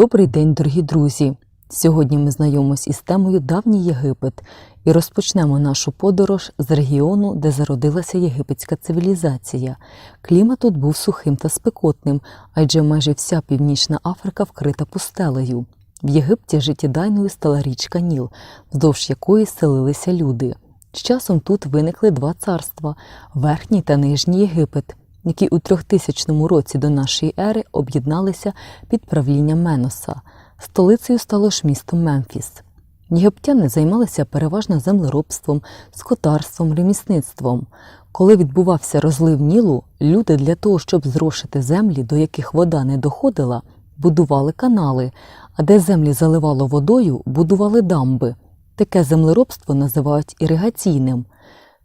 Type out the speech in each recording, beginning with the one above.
Добрий день, дорогі друзі! Сьогодні ми знайомимось із темою Давній Єгипет і розпочнемо нашу подорож з регіону, де зародилася єгипетська цивілізація. Клімат тут був сухим та спекотним, адже майже вся північна Африка вкрита пустелею. В Єгипті життєдайною стала річка Ніл, вздовж якої селилися люди. З часом тут виникли два царства Верхній та Нижній Єгипет, які у 3000 році до нашої ери об'єдналися під правлінням Меноса. Столицею стало ж місто Мемфіс. Єгиптяни займалися переважно землеробством, скотарством, ремісництвом. Коли відбувався розлив Нілу, люди для того, щоб зрошити землі, до яких вода не доходила, будували канали, а де землі заливало водою, будували дамби. Таке землеробство називають іригаційним.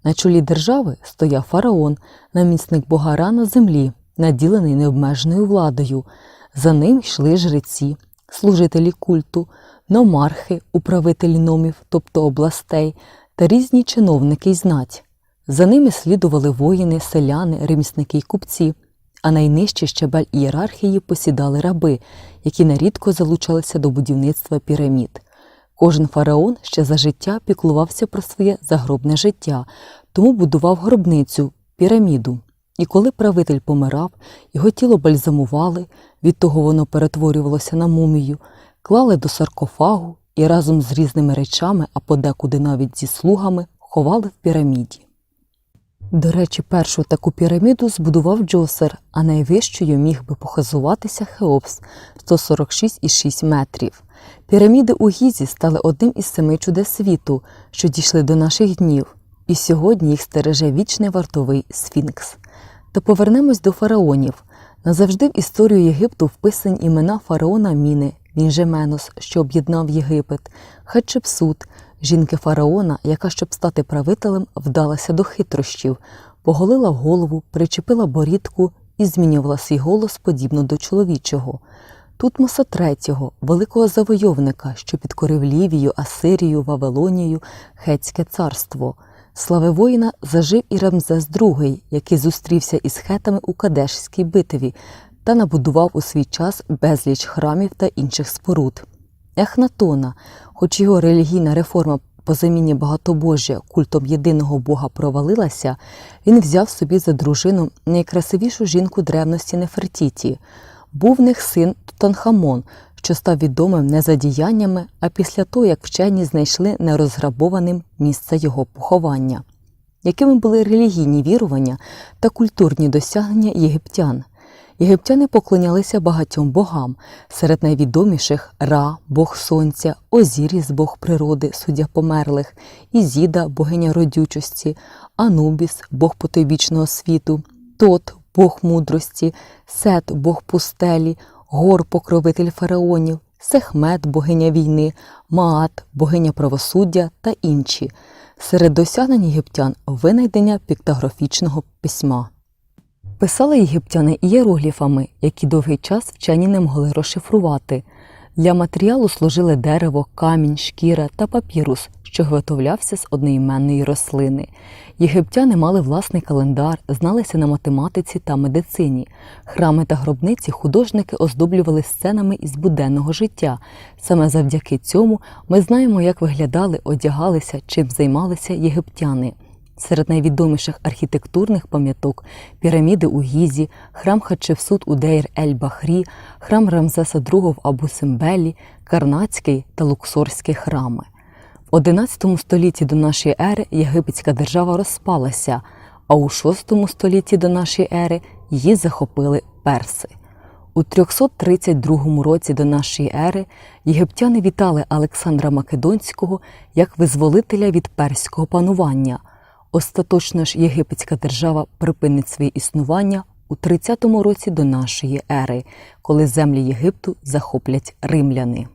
На чолі держави стояв фараон, намісник бога Ра на землі, наділений необмеженою владою. За ним йшли жреці, служителі культу, номархи, управителі номів, тобто областей, та різні чиновники й знать. За ними слідували воїни, селяни, ремісники й купці, а найнижчий щебель ієрархії посідали раби, які нерідко залучалися до будівництва пірамід. Кожен фараон ще за життя піклувався про своє загробне життя, тому будував гробницю, піраміду. І коли правитель помирав, його тіло бальзамували, від того воно перетворювалося на мумію, клали до саркофагу і разом з різними речами, а подекуди навіть зі слугами, ховали в піраміді. До речі, першу таку піраміду збудував Джосер, а найвищою міг би похизуватися Хеопс 146,6 метрів. Піраміди у Гізі стали одним із семи чудес світу, що дійшли до наших днів, і сьогодні їх стереже вічний вартовий Сфінкс. Та повернемось до фараонів. Назавжди в історію Єгипту вписані імена фараона Міни, він же Менос, що об'єднав Єгипет, Хатшепсут, жінки фараона, яка, щоб стати правителем, вдалася до хитрощів, поголила голову, причепила борідку і змінювала свій голос подібно до чоловічого. Тутмоса III, великого завойовника, що підкорив Лівію, Асирію, Вавилонію, Хетське царство. Слави воїна зажив і Рамзес II, який зустрівся із хетами у Кадешській битві та набудував у свій час безліч храмів та інших споруд. Ехнатона, хоч його релігійна реформа по заміні багатобожжя культом єдиного бога провалилася, він взяв собі за дружину найкрасивішу жінку древності Нефертіті. Був в них син Тутанхамон, що став відомим не за діяннями, а після того, як вчені знайшли нерозграбованим місце його поховання. Якими були релігійні вірування та культурні досягнення єгиптян? Єгиптяни поклонялися багатьом богам, серед найвідоміших Ра, Бог Сонця, Озіріс, Бог природи, суддя померлих, Ізіда, богиня родючості, Анубіс, Бог потойбічного світу, Тот, Бог мудрості, Сет, Бог пустелі, Гор, покровитель фараонів, Сехмет, богиня війни, Маат, богиня правосуддя та інші. Серед досягнень єгиптян винайдення піктографічного письма. Писали єгиптяни ієрогліфами, які довгий час вчені не могли розшифрувати. Для матеріалу служили дерево, камінь, шкіра та папірус, що виготовлявся з одноіменної рослини. Єгиптяни мали власний календар, зналися на математиці та медицині. Храми та гробниці художники оздоблювали сценами із буденного життя. Саме завдяки цьому ми знаємо, як виглядали, одягалися, чим займалися єгиптяни. Серед найвідоміших архітектурних пам'яток піраміди у Гізі, храм Хатшепсут у Дейр Ель-Бахрі, храм Рамзеса II в Абу Симбелі, Карнацький та Луксорський храми. В XI столітті до нашої ери єгипетська держава розпалася, а у VI столітті до нашої ери її захопили перси. У 332 році до нашої ери єгиптяни вітали Олександра Македонського як визволителя від перського панування. Остаточно ж єгипетська держава припинить своє існування у 30 році до нашої ери, коли землі Єгипту захоплять римляни.